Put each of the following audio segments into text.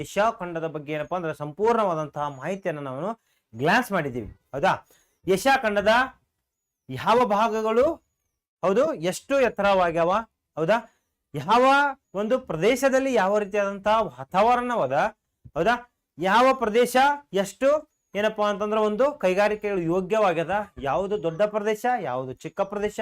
Asia ಖಂಡದ ಬಗ್ಗೆ ಏನಪ್ಪಾ ಅಂದ್ರೆ ಸಂಪೂರ್ಣವಾದಂತಹ ಮಾಹಿತಿಯನ್ನು ನಾವು ಗ್ಲಾನ್ಸ್ ಮಾಡಿದ್ದೀವಿ. ಹೌದಾ? ಏಷ್ಯಾ ಖಂಡದ ಯಾವ ಭಾಗಗಳು? ಹೌದು, ಎಷ್ಟು ಎತ್ತರವಾಗ್ಯಾವ? ಹೌದಾ? ಯಾವ ಒಂದು ಪ್ರದೇಶದಲ್ಲಿ ಯಾವ ರೀತಿಯಾದಂತಹ ವಾತಾವರಣವಾದ? ಹೌದಾ? ಯಾವ ಪ್ರದೇಶ ಎಷ್ಟು? ಏನಪ್ಪಾ ಅಂತಂದ್ರೆ ಒಂದು ಕೈಗಾರಿಕೆಗಳು ಯೋಗ್ಯವಾಗ್ಯದ? ಯಾವುದು ದೊಡ್ಡ ಪ್ರದೇಶ, ಯಾವುದು ಚಿಕ್ಕ ಪ್ರದೇಶ?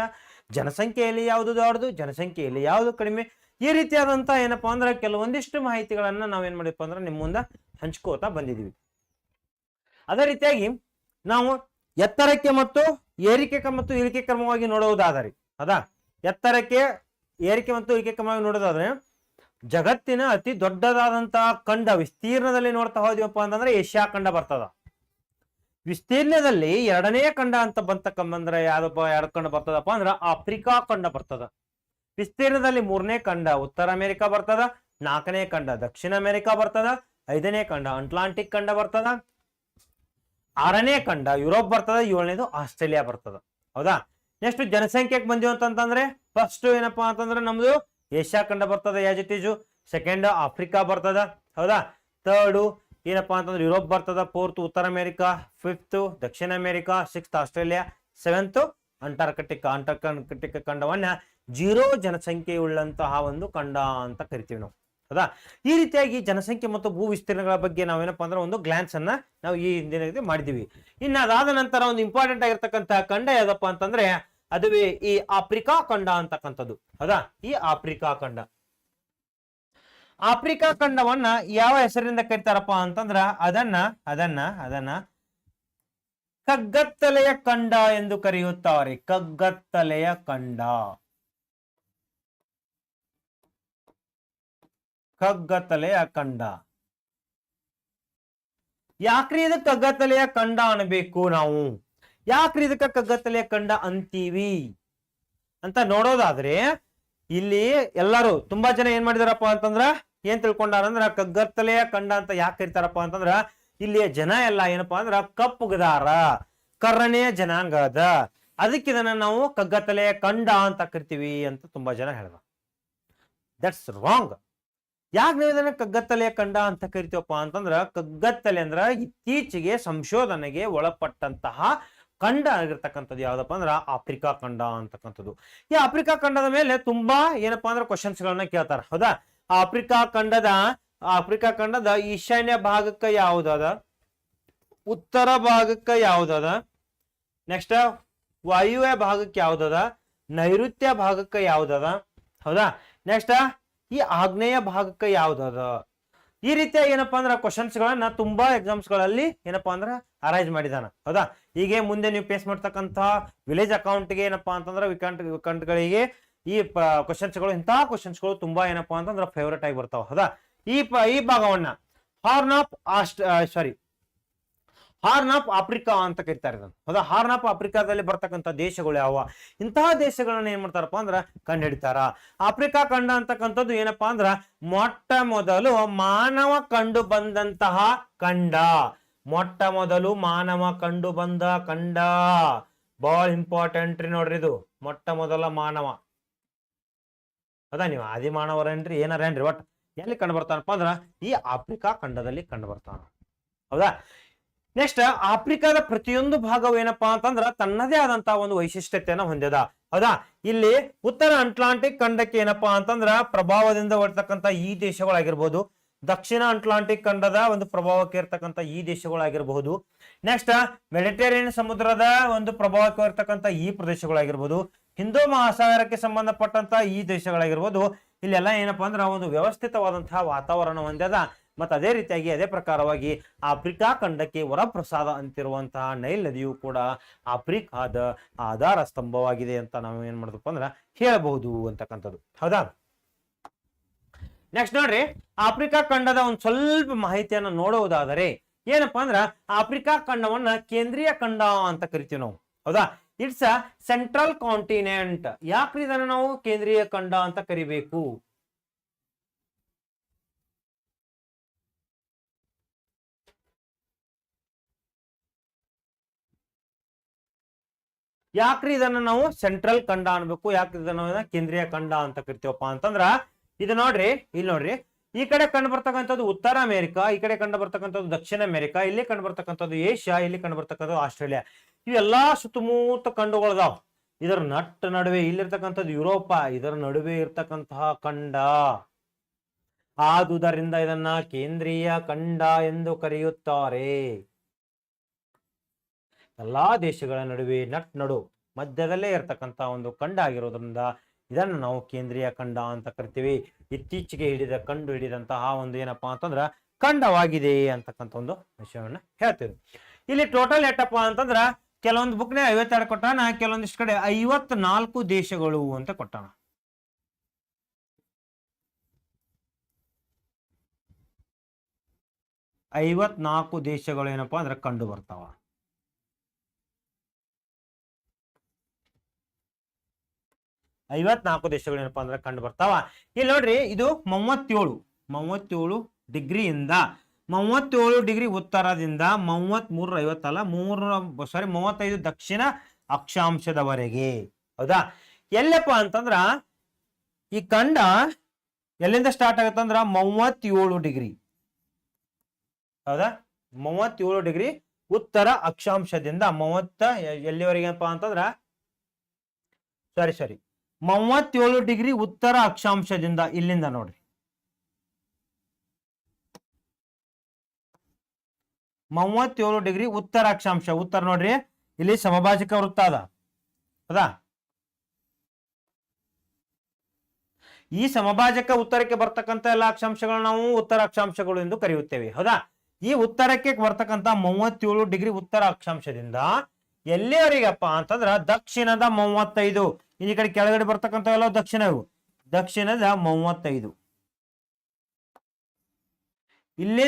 ಜನಸಂಖ್ಯೆಯಲ್ಲಿ ಯಾವುದು ದೊಡ್ಡದು? ಜನಸಂಖ್ಯೆಯಲ್ಲಿ ಯಾವುದು ಕಡಿಮೆ? ಈ ರೀತಿಯಾದಂತ ಏನಪ್ಪಾ ಅಂದ್ರೆ ಕೆಲವೊಂದಿಷ್ಟು ಮಾಹಿತಿಗಳನ್ನ ನಾವೇನ್ ಮಾಡಿಪ್ಪ ಅಂದ್ರೆ ನಿಮ್ಮ ಮುಂದೆ ಹಂಚ್ಕೋತಾ ಬಂದಿದೀವಿ. ಅದೇ ರೀತಿಯಾಗಿ ನಾವು ಎತ್ತರಕ್ಕೆ ಮತ್ತು ಏರಿಕೆ ಮತ್ತು ಇಳಿಕೆ ಕ್ರಮವಾಗಿ ನೋಡುವುದಾದರೆ ಅದಾ ಎತ್ತರಕ್ಕೆ, ಏರಿಕೆ ಮತ್ತು ಇಳಿಕೆ ಕ್ರಮವಾಗಿ ನೋಡೋದಾದ್ರೆ, ಜಗತ್ತಿನ ಅತಿ ದೊಡ್ಡದಾದಂತಹ ಖಂಡ ವಿಸ್ತೀರ್ಣದಲ್ಲಿ ನೋಡ್ತಾ ಹೋದ್ವಪ್ಪ ಅಂತಂದ್ರೆ ಏಷ್ಯಾ ಖಂಡ ಬರ್ತದ. ವಿಸ್ತೀರ್ಣದಲ್ಲಿ ಎರಡನೇ ಖಂಡ ಅಂತ ಬಂತಕ್ಕಂಬಂದ್ರೆ ಯಾವ್ದಪ್ಪ ಎರಡು ಖಂಡ ಬರ್ತದಪ್ಪ ಅಂದ್ರ ಆಫ್ರಿಕಾ ಖಂಡ ಬರ್ತದ. ವಿಸ್ತೀರ್ಣದಲ್ಲಿ ಮೂರನೇ ಖಂಡ ಉತ್ತರ ಅಮೆರಿಕ ಬರ್ತದ, ನಾಲ್ಕನೇ ಖಂಡ ದಕ್ಷಿಣ ಅಮೆರಿಕ ಬರ್ತದ, ಐದನೇ ಖಂಡ ಅಟ್ಲಾಂಟಿಕ್ ಖಂಡ ಬರ್ತದ, ಆರನೇ ಖಂಡ ಯುರೋಪ್ ಬರ್ತದ, ಏಳನೇದು ಆಸ್ಟ್ರೇಲಿಯಾ ಬರ್ತದ. ಹೌದಾ? ನೆಕ್ಸ್ಟ್ ಜನಸಂಖ್ಯೆಗೆ ಬಂದಿವಿ ಅಂತಂದ್ರೆ ಫಸ್ಟ್ ಏನಪ್ಪಾ ಅಂತಂದ್ರೆ ನಮ್ದು ಏಷ್ಯಾ ಖಂಡ ಬರ್ತದ as it is second Africa ಬರ್ತದ. ಹೌದಾ? ಥರ್ಡು ಏನಪ್ಪಾ ಅಂತಂದ್ರೆ ಯುರೋಪ್ ಬರ್ತದ ಫೋರ್ತ್ ಉತ್ತರ ಅಮೆರಿಕಾ ಫಿಫ್ತ್ ದಕ್ಷಿಣ America sixth Australia seventh Antarctic Antarctic ಖಂಡವನ್ನ zero ಜನಸಂಖ್ಯೆ ಉಳ್ಳಂತಹ ಒಂದು ಖಂಡ ಅಂತ ಕರಿತೀವಿ ನಾವು. ಹೌದಾ? ಈ ರೀತಿಯಾಗಿ ಜನಸಂಖ್ಯೆ ಮತ್ತು ಭೂ ವಿಸ್ತೀರ್ಣಗಳ ಬಗ್ಗೆ ನಾವೇನಪ್ಪ ಅಂದ್ರೆ ಒಂದು ಗ್ಲಾನ್ಸ್ ಅನ್ನ ನಾವು ಈ ಹಿಂದಿನ ಮಾಡಿದೀವಿ ಇನ್ನು ಅದಾದ ನಂತರ ಒಂದು ಇಂಪಾರ್ಟೆಂಟ್ ಆಗಿರ್ತಕ್ಕಂತಹ ಖಂಡ ಯಾವ್ದಪ್ಪ ಅಂತಂದ್ರೆ ಅದುವೇ ಈ ಆಫ್ರಿಕಾ ಖಂಡ ಅಂತಕ್ಕಂಥದ್ದು. ಹೌದಾ? ಈ ಆಫ್ರಿಕಾ ಖಂಡ. ಆಫ್ರಿಕಾ ಖಂಡವನ್ನ ಯಾವ ಹೆಸರಿನಿಂದ ಕರಿತಾರಪ್ಪ ಅಂತಂದ್ರ ಅದನ್ನ ಅದನ್ನ ಅದನ್ನ ಕಗ್ಗತ್ತಲೆಯ ಖಂಡ ಎಂದು ಕರೆಯುತ್ತಾರೆ. ಕಗ್ಗತ್ತಲೆಯ ಖಂಡ. ಕಗ್ಗತ್ತಲೆಯ ಖಂಡ. ಯಾಕ್ರಿ ಇದಕ್ಕೆ ಕಗ್ಗತ್ತಲೆಯ ಖಂಡ ಅನ್ಬೇಕು ನಾವು? ಯಾಕ್ರಿ ಇದಕ್ಕೆ ಕಗ್ಗತ್ತಲೆಯ ಖಂಡ ಅಂತೀವಿ? ಅಂತ ನೋಡೋದಾದ್ರೆ ಇಲ್ಲಿ ಎಲ್ಲರೂ ತುಂಬಾ ಜನ ಏನ್ ಮಾಡಿದಾರಪ್ಪ ಅಂತಂದ್ರ ಏನ್ ತಿಳ್ಕೊಂಡಾರಂದ್ರ ಕಗ್ಗತ್ತಲೆಯ ಕಂಡ ಅಂತ ಯಾಕೆ ಕರಿತಾರಪ್ಪ ಅಂತಂದ್ರ ಇಲ್ಲಿಯ ಜನ ಎಲ್ಲ ಏನಪ್ಪಾ ಅಂದ್ರ ಕಪ್ಪುಗದಾರ ಕರ್ರನೆಯ ಜನಾಂಗದ, ಅದಕ್ಕೆ ಇದನ್ನ ನಾವು ಕಗ್ಗತ್ತಲೆ ಕಂಡ ಅಂತ ಕರಿತೀವಿ ಅಂತ ತುಂಬಾ ಜನ ಹೇಳ್ದ. ದಟ್ಸ್ ರಾಂಗ್ ಯಾಕೆ ನೀವು ಇದನ್ನ ಕಗ್ಗತ್ತಲೆ ಕಂಡ ಅಂತ ಕರಿತೀವಪ್ಪ ಅಂತಂದ್ರ ಕಗ್ಗತ್ತಲೆ ಅಂದ್ರ ಇತ್ತೀಚೆಗೆ ಸಂಶೋಧನೆಗೆ ಒಳಪಟ್ಟಂತಹ ಖಂಡ ಆಗಿರ್ತಕ್ಕಂಥದ್ದು ಯಾವ್ದಪ್ಪ ಅಂದ್ರ ಆಫ್ರಿಕಾ ಖಂಡ ಅಂತಕ್ಕಂಥದ್ದು. ಈ ಆಫ್ರಿಕಾ ಖಂಡದ ಮೇಲೆ ತುಂಬಾ ಏನಪ್ಪಾ ಅಂದ್ರೆ ಕ್ವಶನ್ಸ್ ಗಳನ್ನ ಕೇಳ್ತಾರ. ಹೌದಾ? ಆಫ್ರಿಕಾ ಖಂಡದ ಆಫ್ರಿಕಾ ಖಂಡದ ಈಶಾನ್ಯ ಭಾಗಕ್ಕೆ ಯಾವ್ದದ ಉತ್ತರ ಭಾಗಕ್ಕೆ ಯಾವ್ದದ ನೆಕ್ಸ್ಟ್ ವಾಯುವ್ಯ ಭಾಗಕ್ಕೆ ಯಾವ್ದದ ನೈಋತ್ಯ ಭಾಗಕ್ಕೆ ಯಾವ್ದದ ಹೌದಾ? ನೆಕ್ಸ್ಟ್ ಈ ಆಗ್ನೇಯ ಭಾಗಕ್ಕೆ ಯಾವ್ದದ ಈ ರೀತಿಯ ಏನಪ್ಪಾ ಅಂದ್ರೆ ಕ್ವಶನ್ಸ್ ಗಳನ್ನ ತುಂಬಾ ಎಕ್ಸಾಮ್ಸ್ಗಳಲ್ಲಿ ಏನಪ್ಪಾ ಅಂದ್ರೆ ಅರೈಸ್ ಮಾಡಿದಾನ. ಹೌದಾ? ಹೀಗೆ ಮುಂದೆ ನೀವು ಪೇಸ್ ಮಾಡ್ತಕ್ಕಂತ ವಿಲೇಜ್ ಅಕೌಂಟ್ಗೆ ಏನಪ್ಪಾ ಅಂತಂದ್ರೆ ವಿಕಂಟ್, ವಿಕಂಟ್ಗಳಿಗೆ ಈ ಕ್ವಶನ್ಸ್ಗಳು ಇಂತಹ ಕ್ವಶನ್ಸ್ಗಳು ತುಂಬಾ ಏನಪ್ಪಾ ಅಂತಂದ್ರೆ ಫೇವ್ರೇಟ್ ಆಗಿ ಬರ್ತಾವ. ಹೌದಾ? ಈ ಈ ಭಾಗವನ್ನ ಹಾರ್ನ್ ಆಫ್ ಆಸ್ಟ್ ಸಾರಿ ಹಾರ್ನ್ ಆಫ್ ಆಫ್ರಿಕಾ ಅಂತ ಕರಿತಾರೆ ಇದನ್ನು. ಹೌದಾ? ಹಾರ್ನ್ ಆಫ್ ಆಫ್ರಿಕಾದಲ್ಲಿ ಬರ್ತಕ್ಕಂಥ ದೇಶಗಳು ಯಾವ ಇಂತಹ ದೇಶಗಳನ್ನ ಏನ್ ಮಾಡ್ತಾರಪ್ಪ ಅಂದ್ರ ಕಂಡುಹಿಡಿತಾರ. ಆಫ್ರಿಕಾ ಖಂಡ ಅಂತಕ್ಕಂಥದ್ದು ಏನಪ್ಪಾ ಅಂದ್ರ ಮೊಟ್ಟ ಮೊದಲು ಮಾನವ ಕಂಡು ಬಂದಂತಹ ಖಂಡ ಮೊಟ್ಟ ಮೊದಲು ಮಾನವ ಕಂಡು ಬಂದ ಖಂಡ ಬಹಳ ಇಂಪಾರ್ಟೆಂಟ್ ರೀ ನೋಡ್ರಿ ಇದು. ಮೊಟ್ಟ ಮೊದಲ ಮಾನವ. ಹೌದಾ ನೀವು ಆದಿ ಮಾನವರೇನ್ರಿ, ಏನಾರೇನ್ರಿ? ಒಟ್ ಎಲ್ಲಿ ಕಂಡು ಬರ್ತಾನಪ್ಪ ಅಂದ್ರ ಈ ಆಫ್ರಿಕಾ ಖಂಡದಲ್ಲಿ ಕಂಡು ಬರ್ತಾನ. ಹೌದಾ? ನೆಕ್ಸ್ಟ್ ಆಫ್ರಿಕಾದ ಪ್ರತಿಯೊಂದು ಭಾಗವು ಏನಪ್ಪಾ ಅಂತಂದ್ರ ತನ್ನದೇ ಆದಂತಹ ಒಂದು ವೈಶಿಷ್ಟ್ಯತೆಯನ್ನ ಹೊಂದಿದ ಹೌದಾ? ಇಲ್ಲಿ ಉತ್ತರ ಅಟ್ಲಾಂಟಿಕ್ ಖಂಡಕ್ಕೆ ಏನಪ್ಪಾ ಅಂತಂದ್ರ ಪ್ರಭಾವದಿಂದ ಹೊರತಕ್ಕಂತ ಈ ದೇಶಗಳಾಗಿರ್ಬೋದು, ದಕ್ಷಿಣ ಅಟ್ಲಾಂಟಿಕ್ ಖಂಡದ ಒಂದು ಪ್ರಭಾವಕ್ಕೆ ಇರ್ತಕ್ಕಂಥ ಈ ದೇಶಗಳಾಗಿರಬಹುದು. ನೆಕ್ಸ್ಟ್ ಮೆಡಿಟೇರಿಯನ್ ಸಮುದ್ರದ ಒಂದು ಪ್ರಭಾವಕ್ಕೆ ಇರ್ತಕ್ಕಂಥ ಈ ಪ್ರದೇಶಗಳಾಗಿರ್ಬೋದು. ಹಿಂದೂ ಮಹಾಸಾಗರಕ್ಕೆ ಸಂಬಂಧಪಟ್ಟಂತಹ ಈ ದೇಶಗಳಾಗಿರ್ಬೋದು, ಇಲ್ಲೆಲ್ಲ ಏನಪ್ಪಾ ಅಂದ್ರೆ ಒಂದು ವ್ಯವಸ್ಥಿತವಾದಂತಹ ವಾತಾವರಣ ಹೊಂದ್ಯದ. ಮತ್ತು ಅದೇ ರೀತಿಯಾಗಿ ಅದೇ ಪ್ರಕಾರವಾಗಿ ಆಫ್ರಿಕಾ ಖಂಡಕ್ಕೆ ವರಪ್ರಸಾದ ಅಂತಿರುವಂತಹ ನೈಲ್ ನದಿಯು ಕೂಡ ಆಫ್ರಿಕಾದ ಆಧಾರ ಸ್ತಂಭವಾಗಿದೆ ಅಂತ ನಾವು ಏನ್ ಮಾಡಿದ್ವಪ್ಪ ಅಂದ್ರೆ ಹೇಳಬಹುದು ಅಂತಕ್ಕಂಥದ್ದು. ಹೌದಾ? ನೆಕ್ಸ್ಟ್ ನೋಡ್ರಿ, ಆಫ್ರಿಕಾ ಖಂಡದ ಒಂದು ಸ್ವಲ್ಪ ಮಾಹಿತಿಯನ್ನು ನೋಡುವುದಾದರೆ ಏನಪ್ಪಾ ಅಂದ್ರ ಆಫ್ರಿಕಾ ಖಂಡವನ್ನ ಕೇಂದ್ರೀಯ ಖಂಡ ಅಂತ ಕರಿತೀವಿ ನಾವು. ಹೌದಾ? ಇಟ್ಸ್ ಅ ಸೆಂಟ್ರಲ್ ಕಾಂಟಿನೆಂಟ್ ಯಾಕ್ರಿ ಇದನ್ನ ನಾವು ಕೇಂದ್ರೀಯ ಖಂಡ ಅಂತ ಕರಿಬೇಕು? ಯಾಕ್ರಿ ಇದನ್ನ ನಾವು ಸೆಂಟ್ರಲ್ ಖಂಡ ಅನ್ಬೇಕು? ಯಾಕ್ರಿ ಇದನ್ನ ಕೇಂದ್ರೀಯ ಖಂಡ ಅಂತ ಕರಿತೀವಪ್ಪ ಅಂತಂದ್ರ, ಇದು ನೋಡ್ರಿ ಇಲ್ಲಿ ನೋಡ್ರಿ. ಈ ಕಡೆ ಕಂಡು ಬರ್ತಕ್ಕಂಥದ್ದು ಉತ್ತರ ಅಮೆರಿಕ, ಈ ಕಡೆ ಕಂಡು ಬರ್ತಕ್ಕಂಥದ್ದು ದಕ್ಷಿಣ ಅಮೆರಿಕ, ಇಲ್ಲಿ ಕಂಡು ಬರ್ತಕ್ಕಂಥದ್ದು ಏಷ್ಯಾ, ಇಲ್ಲಿ ಕಂಡು ಬರ್ತಕ್ಕಂಥದ್ದು ಆಸ್ಟ್ರೇಲಿಯಾ. ಇವೆಲ್ಲಾ ಸುತ್ತಮುತ್ತ ಖಂಡಗಳದಾವ್. ಇದರ ನಟ್ಟ ನಡುವೆ ಇಲ್ಲಿರ್ತಕ್ಕಂಥದ್ದು ಯುರೋಪ, ಇದರ ನಡುವೆ ಇರ್ತಕ್ಕಂತಹ ಖಂಡ. ಆದುದರಿಂದ ಇದನ್ನ ಕೇಂದ್ರೀಯ ಖಂಡ ಎಂದು ಕರೆಯುತ್ತಾರೆ. ಎಲ್ಲಾ ದೇಶಗಳ ನಡುವೆ ನಟ್ ನಡು ಮಧ್ಯದಲ್ಲೇ ಇರತಕ್ಕಂತ ಒಂದು ಖಂಡ ಆಗಿರೋದ್ರಿಂದ ಇದನ್ನು ನಾವು ಕೇಂದ್ರೀಯ ಖಂಡ ಅಂತ ಕರಿತೀವಿ. ಇತ್ತೀಚೆಗೆ ಹಿಡಿದ ಕಂಡು ಹಿಡಿದಂತಹ ಒಂದು ಏನಪ್ಪಾ ಅಂತಂದ್ರ ಖಂಡವಾಗಿದೆ ಅಂತಕ್ಕಂಥ ಒಂದು ವಿಷಯವನ್ನ ಹೇಳ್ತೀವಿ. ಇಲ್ಲಿ ಟೋಟಲ್ ಎಟ್ಟಪ್ಪ ಅಂತಂದ್ರ ಕೆಲವೊಂದು ಬುಕ್ನೇ ಐವತ್ತೆರಡು ಕೊಟ್ಟಾನ, ಕೆಲವೊಂದಿಷ್ಟು ಕಡೆ ಐವತ್ನಾಲ್ಕು ದೇಶಗಳು ಅಂತ ಕೊಟ್ಟಾನ. ಐವತ್ನಾಲ್ಕು ದೇಶಗಳು ಏನಪ್ಪಾ ಅಂದ್ರೆ ಕಂಡು ಬರ್ತಾವ. ಐವತ್ನಾಲ್ಕು ದೇಶಗಳು ಏನಪ್ಪಾ ಅಂದ್ರೆ ಕಂಡು ಬರ್ತಾವ. ಇಲ್ಲಿ ನೋಡ್ರಿ, ಇದು ಮೂವತ್ತೇಳು ಮೂವತ್ತೇಳು ಡಿಗ್ರಿಯಿಂದ ಮೂವತ್ತೇಳು ಡಿಗ್ರಿ ಉತ್ತರದಿಂದ ಮೂವತ್ ಮೂರ ಐವತ್ತಲ್ಲ ಮೂರ ಸಾರಿ ಮೂವತ್ತೈದು ದಕ್ಷಿಣ ಅಕ್ಷಾಂಶದವರೆಗೆ. ಹೌದಾ? ಎಲ್ಲಪ್ಪ ಅಂತಂದ್ರ, ಈ ಖಂಡ ಎಲ್ಲಿಂದ ಸ್ಟಾರ್ಟ್ ಆಗತ್ತಂದ್ರ ಮೂವತ್ತೇಳು ಡಿಗ್ರಿ. ಹೌದಾ? ಮೂವತ್ತೇಳು ಡಿಗ್ರಿ ಉತ್ತರ ಅಕ್ಷಾಂಶದಿಂದ, ಮೂವತ್ತ ಎಲ್ಲಿವರೆಗೆಪ್ಪ ಅಂತಂದ್ರ ಸರಿ ಸರಿ ಮೂವತ್ತೇಳು ಡಿಗ್ರಿ ಉತ್ತರ ಅಕ್ಷಾಂಶದಿಂದ ಇಲ್ಲಿಂದ ನೋಡ್ರಿ. ಮೂವತ್ತೇಳು ಡಿಗ್ರಿ ಉತ್ತರ ಅಕ್ಷಾಂಶ ಉತ್ತರ ನೋಡ್ರಿ. ಇಲ್ಲಿ ಸಮಭಾಜಕ ವೃತ್ತ ಅದ. ಹೌದಾ ಈ ಸಮಭಾಜಕ ಉತ್ತರಕ್ಕೆ ಬರ್ತಕ್ಕಂತ ಎಲ್ಲ ಅಕ್ಷಾಂಶಗಳು ನಾವು ಉತ್ತರ ಅಕ್ಷಾಂಶಗಳು ಎಂದು ಕರೆಯುತ್ತೇವೆ. ಹೌದಾ? ಈ ಉತ್ತರಕ್ಕೆ ಬರ್ತಕ್ಕಂತ ಮೂವತ್ತೇಳು ಡಿಗ್ರಿ ಉತ್ತರ ಅಕ್ಷಾಂಶದಿಂದ ಎಲ್ಲಿವರೆಗಪ್ಪ ಅಂತಂದ್ರ ದಕ್ಷಿಣದ ಮೂವತ್ತೈದು. ಈ ಕಡೆ ಕೆಳಗಡೆ ಬರ್ತಕ್ಕಂಥ ಎಲ್ಲ ದಕ್ಷಿಣವು. ದಕ್ಷಿಣದ ಮೂವತ್ತೈದು. ಇಲ್ಲಿಂದ